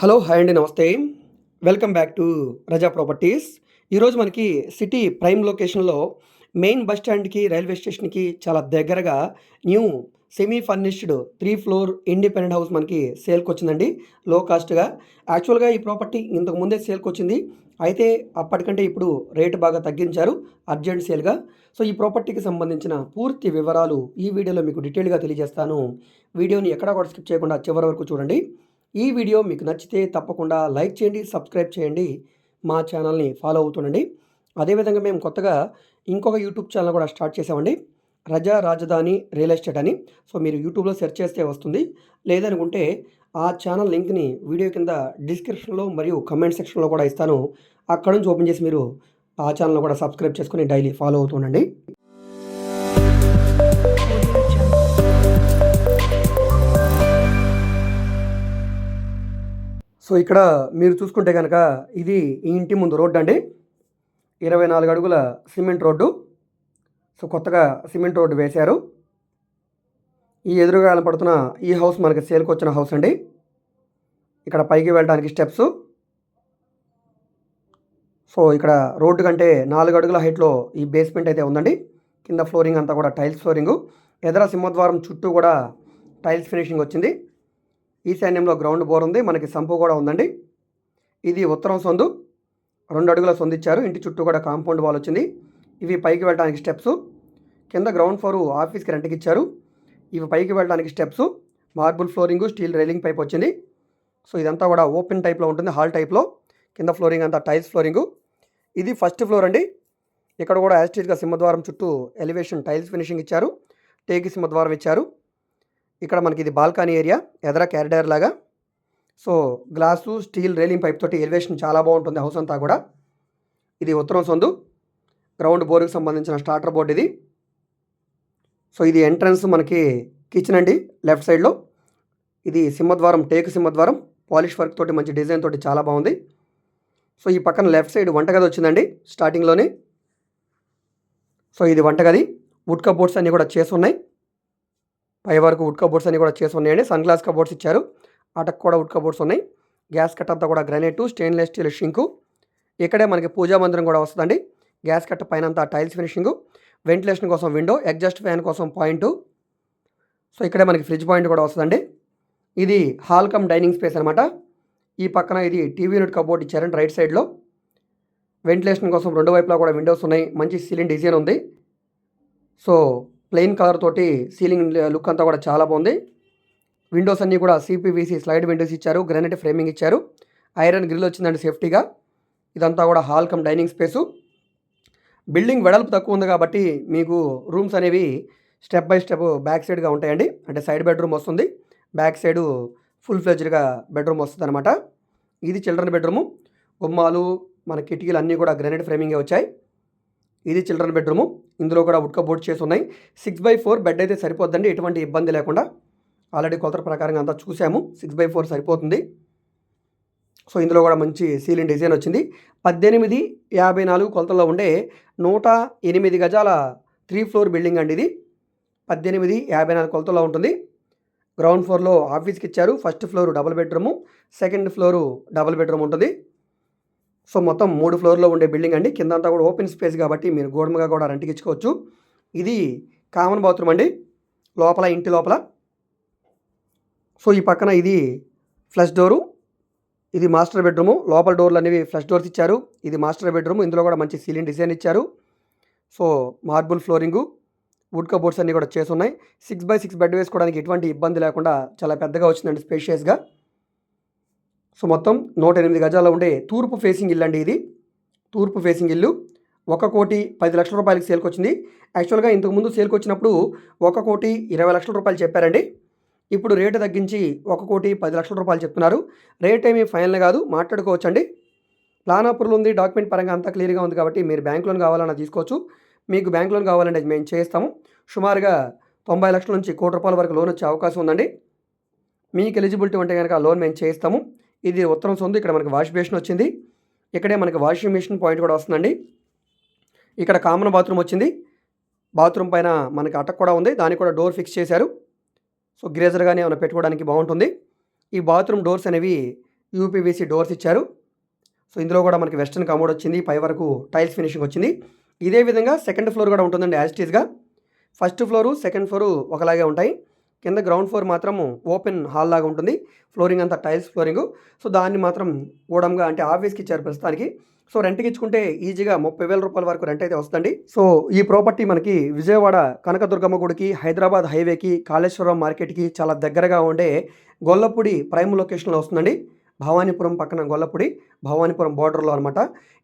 Hello hi అండి నమస్తే. Welcome back to Raza properties. ఈరోజు మనకి సిటీ ప్రైమ్ లొకేషన్లో మెయిన్ బస్ స్టాండ్కి రైల్వే స్టేషన్కి చాలా దగ్గరగా new semi furnished three floor independent house మనకి సేల్కి వచ్చిందండి లో కాస్ట్గా యాక్చువల్గా ఈ ప్రాపర్టీ ఇంతకు ముందే సేల్కి వచ్చింది అయితే అప్పటికంటే ఇప్పుడు రేటు బాగా తగ్గించారు అర్జెంట్ సేల్గా. సో ఈ ప్రాపర్టీకి సంబంధించిన పూర్తి వివరాలు ఈ వీడియోలో మీకు డీటెయిల్గా తెలియజేస్తాను. వీడియోని ఎక్కడా కూడా స్కిప్ చేయకుండా చివరి వరకు చూడండి. ఈ వీడియో మీకు నచ్చితే తప్పకుండా లైక్ చేయండి సబ్స్క్రైబ్ చేయండి మా ఛానల్ని ఫాలో అవుతుండండి. అదేవిధంగా మేము కొత్తగా ఇంకొక యూట్యూబ్ ఛానల్ కూడా స్టార్ట్ చేసామండి రజా రాజధాని రియల్ ఎస్టేట్ అని. సో మీరు యూట్యూబ్లో సెర్చ్ చేస్తే వస్తుంది. లేదనుకుంటే ఆ ఛానల్ లింక్ని వీడియో కింద డిస్క్రిప్షన్లో మరియు కమెంట్ సెక్షన్లో కూడా ఇస్తాను. అక్కడ నుంచి ఓపెన్ చేసి మీరు ఆ ఛానల్ కూడా సబ్స్క్రైబ్ చేసుకుని డైలీ ఫాలో అవుతుండండి సో ఇక్కడ మీరు చూసుకుంటే కనుక ఇది ఈ ఇంటి ముందు రోడ్డు అండి. ఇరవై నాలుగు అడుగుల సిమెంట్ రోడ్డు. సో కొత్తగా సిమెంట్ రోడ్డు వేశారు. ఈ ఎదురుగా కనపడుతున్న ఈ హౌస్ మనకి సేల్కి వచ్చిన హౌస్ అండి. ఇక్కడ పైకి వెళ్ళడానికి స్టెప్స్. సో ఇక్కడ రోడ్డు కంటే నాలుగు అడుగుల హైట్లో ఈ బేస్మెంట్ అయితే ఉందండి. కింద ఫ్లోరింగ్ అంతా కూడా టైల్స్ ఫ్లోరింగు. ఎదర సింహద్వారం చుట్టూ కూడా టైల్స్ ఫినిషింగ్ వచ్చింది. ఈశాన్యంలో గ్రౌండ్ బోర్ ఉంది మనకి సంపు కూడా ఉందండి. ఇది ఉత్తరం సొందు రెండు అడుగుల సొందిచ్చారు ఇంటి చుట్టూ కూడా కాంపౌండ్ వాల్ వచ్చింది. ఇవి పైకి వెళ్ళడానికి స్టెప్స్. కింద గ్రౌండ్ ఫ్లోర్ ఆఫీస్కి రెంట్కి ఇచ్చారు. ఇవి పైకి వెళ్ళడానికి steps. Marble flooring steel railing pipe వచ్చింది. సో ఇదంతా కూడా ఓపెన్ టైప్లో ఉంటుంది హాల్ టైప్లో. కింద ఫ్లోరింగ్ అంతా టైల్స్ ఫ్లోరింగు. ఇది ఫస్ట్ ఫ్లోర్ అండి. ఇక్కడ కూడా యాస్టీజ్గా సింహద్వారం చుట్టూ ఎలివేషన్ టైల్స్ ఫినిషింగ్ ఇచ్చారు. టేకి సింహద్వారం ఇచ్చారు. ఇక్కడ మనకి ఇది బాల్కనీ ఏరియా ఎదర క్యారిడర్ లాగా. So glass steel railing pipe తోటి ఎలివేషన్ చాలా బాగుంటుంది హౌస్ అంతా కూడా. ఇది ఉత్తరం సొందు. గ్రౌండ్ బోర్కి సంబంధించిన స్టార్టర్ బోర్డు ఇది. సో ఇది ఎంట్రన్స్ మనకి కిచెన్ అండి లెఫ్ట్ సైడ్లో ఇది సింహద్వారం టేకు సింహద్వారం. పాలిష్ వర్క్ తోటి మంచి డిజైన్ తోటి చాలా బాగుంది. సో ఈ పక్కన లెఫ్ట్ సైడ్ వంటగది వచ్చిందండి స్టార్టింగ్లోనే సో ఇది వంటగది. వుడ్ కబోర్డ్స్ అన్నీ కూడా చేసి ఉన్నాయి. పై వరకు వుడ్ కబోర్డ్స్ అన్ని కూడా చేసి ఉన్నాయండి. సన్ గ్లాస్ కబోర్డ్స్ ఇచ్చారు. అటకు కూడా వుడ్ కబోర్డ్స్ ఉన్నాయి. గ్యాస్ కట్ అంతా కూడా గ్రనేటు స్టెయిన్లెస్ స్టీల్ షింకు. ఇక్కడే మనకి పూజా మందిరం కూడా వస్తుందండి. గ్యాస్ కట్ పైన అంతా టైల్స్ ఫినిషింగ్. వెంటిలేషన్ కోసం విండో ఎగ్జాస్ట్ ఫ్యాన్ కోసం పాయింట్. సో ఇక్కడే మనకి ఫ్రిడ్జ్ పాయింట్ కూడా వస్తుందండి. ఇది హాల్ కమ్ డైనింగ్ స్పేస్ అనమాట ఈ పక్కన ఇది టీవీ యూనిట్ కబోర్డ్ ఇచ్చారండి రైట్ సైడ్లో. వెంటిలేషన్ కోసం రెండు వైపులా కూడా విండోస్ ఉన్నాయి. మంచి సీలింగ్ డిజైన్ ఉంది. సో ప్లెయిన్ కలర్ తోటి సీలింగ్ లుక్ అంతా కూడా చాలా బాగుంది. విండోస్ అన్నీ కూడా సిపివిసి స్లైడ్ విండోస్ ఇచ్చారు గ్రానైట్ ఫ్రేమింగ్ ఇచ్చారు ఐరన్ గ్రిల్ వచ్చిందండి సేఫ్టీగా. ఇదంతా కూడా hall cum dining space. Building వెడల్పు తక్కువ ఉంది కాబట్టి మీకు రూమ్స్ అనేవి స్టెప్ బై స్టెప్ బ్యాక్ సైడ్గా ఉంటాయండి. అంటే సైడ్ బెడ్రూమ్ వస్తుంది బ్యాక్ సైడు ఫుల్ ఫ్లెజ్డ్గా బెడ్రూమ్ వస్తుంది అనమాట ఇది చిల్డ్రన్ బెడ్రూము. గుమ్మాలు మన కిటికీలు అన్నీ కూడా గ్రానైట్ ఫ్రేమింగే వచ్చాయి. ఇది చిల్డ్రన్ బెడ్రూము. ఇందులో కూడా ఉడ్క బోర్డ్ చేసి ఉన్నాయి. సిక్స్ బై ఫోర్ బెడ్ అయితే సరిపోద్దండి. ఎటువంటి ఇబ్బంది లేకుండా. ఆల్రెడీ కొలతల ప్రకారంగా అంతా చూసాము. సిక్స్ బై ఫోర్ సరిపోతుంది. సో ఇందులో కూడా మంచి సీలింగ్ డిజైన్ వచ్చింది. పద్దెనిమిది యాభై నాలుగు కొలతల్లో ఉండే నూట ఎనిమిది గజాల త్రీ ఫ్లోర్ బిల్డింగ్ అండి ఇది. పద్దెనిమిది యాభై నాలుగు కొలతల్లో ఉంటుంది. గ్రౌండ్ ఫ్లోర్లో ఆఫీస్కి ఇచ్చారు. First floor double bedroom. Second floor double bedroom ఉంటుంది. సో మొత్తం మూడు ఫ్లోర్లో ఉండే బిల్డింగ్ అండి. కింద అంతా కూడా ఓపెన్ స్పేస్ కాబట్టి మీరు గోడమగా కూడా రెంట్కి ఇచ్చుకోవచ్చు. ఇది కామన్ బాత్రూమ్ అండి. లోపల ఇంటి లోపల. సో ఈ పక్కన ఇది ఫ్లష్ డోరు. ఇది మాస్టర్ బెడ్రూము. లోపల డోర్లు అనేవి ఫ్లష్ డోర్స్ ఇచ్చారు. ఇది మాస్టర్ బెడ్రూమ్. ఇందులో కూడా మంచి సీలింగ్ డిజైన్ ఇచ్చారు. So marble flooring wood cupboards అన్నీ కూడా చేసి ఉన్నాయి. సిక్స్ బై సిక్స్ బెడ్ వేసుకోవడానికి ఎటువంటి ఇబ్బంది లేకుండా చాలా పెద్దగా వచ్చిందండి స్పేషియస్గా. సో మొత్తం నూట ఎనిమిది గజాల్లో ఉండే తూర్పు ఫేసింగ్ ఇల్లు అండి ఇది. తూర్పు ఫేసింగ్ ఇల్లు. ఒక కోటి పది లక్షల రూపాయలకి సేల్కి వచ్చింది. యాక్చువల్గా ఇంతకుముందు సేల్కి వచ్చినప్పుడు ఒక కోటి ఇరవై లక్షల రూపాయలు చెప్పారండి. ఇప్పుడు రేటు తగ్గించి ఒక కోటి పది లక్షల రూపాయలు చెప్తున్నారు. రేట్ ఏమీ ఫైనల్ కాదు మాట్లాడుకోవచ్చండి. ప్లాన్ అప్రూవల్ ఉంది డాక్యుమెంట్ పరంగా అంతా క్లియర్గా ఉంది కాబట్టి మీరు బ్యాంక్ లోన్ కావాలన్నా తీసుకోవచ్చు. మీకు బ్యాంక్ లోన్ కావాలంటే మేము చేస్తాము. సుమారుగా తొంభై లక్షల నుంచి కోటి రూపాయల వరకు లోన్ వచ్చే అవకాశం ఉందండి. మీకు ఎలిజిబిలిటీ ఉంటే కనుక లోన్ మేము చేస్తాము. ఇది ఉత్తరం సొందు. ఇక్కడ మనకి వాష్ బేసిన్ వచ్చింది. ఇక్కడే మనకి వాషింగ్ మిషన్ పాయింట్ కూడా వస్తుందండి. ఇక్కడ కామన్ బాత్రూమ్ వచ్చింది. బాత్రూమ్ పైన మనకి అటక్ కూడా ఉంది. దానికి కూడా డోర్ ఫిక్స్ చేశారు. సో గ్రేజర్ కానీ ఏమైనా పెట్టుకోవడానికి బాగుంటుంది. ఈ బాత్రూమ్ డోర్స్ అనేవి యూపీవీసీ డోర్స్ ఇచ్చారు. సో ఇందులో కూడా మనకి వెస్టర్న్ కమోడ్ వచ్చింది. పై వరకు టైల్స్ ఫినిషింగ్ వచ్చింది. ఇదే విధంగా సెకండ్ ఫ్లోర్ కూడా ఉంటుందండి యాజ్టీజ్గా ఫస్ట్ ఫ్లోరు సెకండ్ ఫ్లోరు ఒకలాగే ఉంటాయి. కింద గ్రౌండ్ ఫ్లోర్ మాత్రం ఓపెన్ హాల్ లాగా ఉంటుంది. ఫ్లోరింగ్ అంతా టైల్స్ ఫ్లోరింగ్. సో దాన్ని మాత్రం ఓడంగా అంటే ఆఫీస్కి ఇచ్చారు ప్రస్తుతానికి. సో రెంట్కి ఇచ్చుకుంటే ఈజీగా ముప్పై వేల రూపాయల వరకు రెంట్ అయితే వస్తుంది సో ఈ ప్రాపర్టీ మనకి విజయవాడ కనకదుర్గమ్మ గుడికి హైదరాబాద్ హైవేకి కాళేశ్వరం మార్కెట్కి చాలా దగ్గరగా ఉండే గొల్లపూడి ప్రైమ్ లొకేషన్లో వస్తుందండి. భవానీపురం పక్కన గొల్లపూడి భవానీపురం బార్డర్లో అనమాట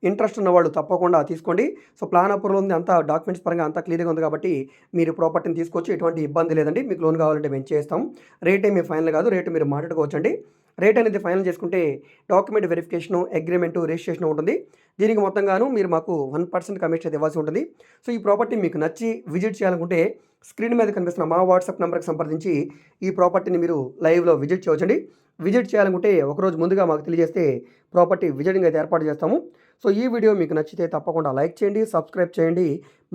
ఇంట్రెస్ట్ ఉన్న వాళ్ళు తప్పకుండా తీసుకోండి. సో ప్లాన్ అప్రూవల్ ఉంది అంతా డాక్యుమెంట్స్ పరంగా అంతా క్లియర్గా ఉంది కాబట్టి మీరు ప్రాపర్టీని తీసుకొచ్చి ఎటువంటి ఇబ్బంది లేదండి. మీకు లోన్ కావాలంటే మేము చేస్తాం. రేట్ మీ ఫైనల్ కాదు రేటు మీరు మాట్లాడుకోవచ్చండి. రేట్ అనేది ఫైనల్ చేసుకుంటే డాక్యుమెంట్ వెరిఫికేషను అగ్రిమెంటు రిజిస్ట్రేషన్ ఉంటుంది. దీనికి మొత్తంగాను మీరు మాకు వన్ పర్సెంట్ కమిషన్ అయితే ఇవ్వాల్సి ఉంటుంది. సో ఈ ప్రాపర్టీ మీకు నచ్చి విజిట్ చేయాలనుకుంటే స్క్రీన్ మీద కనిపిస్తున్న మా వాట్సాప్ నెంబర్కి సంప్రదించి ఈ ప్రాపర్టీని మీరు లైవ్లో విజిట్ చేయవచ్చండి. విజిట్ చేయాలనుకుంటే ఒకరోజు ముందుగా మాకు తెలియజేస్తే ప్రాపర్టీ విజిటింగ్ అయితే ఏర్పాటు చేస్తాము. సో ఈ వీడియో మీకు నచ్చితే తప్పకుండా లైక్ చేయండి సబ్స్క్రైబ్ చేయండి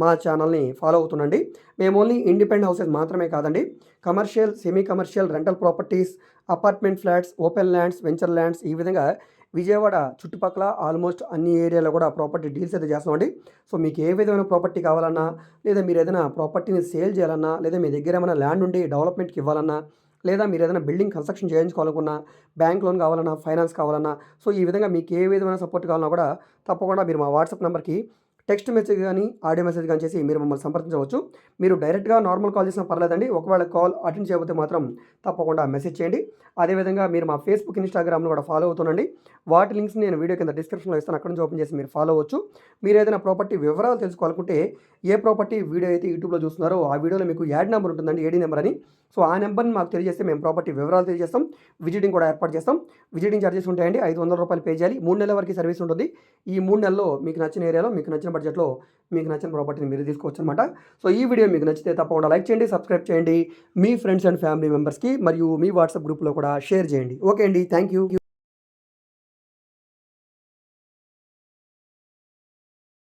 మా ఛానల్ని ఫాలో అవుతుండండి. మేము ఓన్లీ ఇండిపెండెంట్ హౌసెస్ మాత్రమే కాదండి. Commercial semi commercial rental properties apartment flats open lands venture lands ఈ విధంగా విజయవాడ చుట్టుపక్కల ఆల్మోస్ట్ అన్ని ఏరియాలో కూడా ప్రాపర్టీ డీల్స్ అయితే చేస్తామండి సో మీకు ఏ విధమైన ప్రాపర్టీ కావాలన్నా లేదా మీరు ఏదైనా ప్రాపర్టీని సేల్ చేయాలన్నా లేదా మీ దగ్గర ఏమైనా ల్యాండ్ ఉండి డెవలప్మెంట్కి ఇవ్వాలన్నా లేదా మీరు ఏదైనా బిల్డింగ్ కన్స్ట్రక్షన్ చేయించుకోవాలనుకున్నా బ్యాంక్ లోన్ కావాలన్నా ఫైనాన్స్ కావాలన్నా సో ఈ విధంగా మీకు ఏ విధమైన సపోర్ట్ కావాలన్నా కూడా తప్పకుండా మీరు మా వాట్సాప్ నెంబర్కి టెక్స్ట్ మెసేజ్ కానీ ఆడియో మెసేజ్ కానీ చేసి మీరు మమ్మల్ని సంప్రదించవచ్చు. మీరు డైరెక్ట్గా నార్మల్ కాల్ చేసినా పర్లేదండి. ఒకవేళ కాల్ అటెండ్ చేయకపోతే మాత్రం తప్పకుండా మెసేజ్ చేయండి. అదేవిధంగా మీరు మా ఫేస్బుక్ ఇన్స్టాగ్రామ్ను కూడా ఫాలో అవుతుండండి వాటి లింక్స్ నేను వీడియో కింద డిస్క్రిప్షన్లో ఇస్తాను. అక్కడ నుంచి ఓపెన్ చేసి మీరు ఫాలో అవ్వచ్చు. మీరు ఏదైనా ప్రాపర్టీ వివరాలు తెలుసుకోవాలనుకుంటే ఏ ప్రాపర్టీ వీడియో అయితే యూట్యూబ్లో చూస్తున్నారో ఆ వీడియోలో మీకు యాడ్ నెంబర్ ఉంటుందండి ఏడీ నెంబర్ అని. సో ఆ నెంబర్ని మాకు తెలియజేస్తే మేము ప్రాపర్టీ వివరాలు తెలియజేస్తాం విజిటింగ్ కూడా ఏర్పాటు చేస్తాం. విజిటింగ్ ఛార్జెస్ ఉంటాయండి ఐదు వందల రూపాయలు పే చేయాలి. మూడు నెలల వరకు సర్వీస్ ఉంటుంది. ఈ మూడు నెలల్లో మీకు నచ్చిన ఏరియాలో మీకు నచ్చిన బడ్జెట్లో మీకు నచ్చిన ప్రాపర్టీని మీరు తీసుకోవచ్చు అనమాట సో ఈ వీడియో మీకు నచ్చితే తప్పకుండా లైక్ చేయండి సబ్స్క్రైబ్ చేయండి. మీ ఫ్రెండ్స్ అండ్ ఫ్యామిలీ మెంబర్స్కి మరియు మీ వాట్సాప్ గ్రూప్లో కూడా షేర్ చేయండి. ఓకే అండి థ్యాంక్ యూ.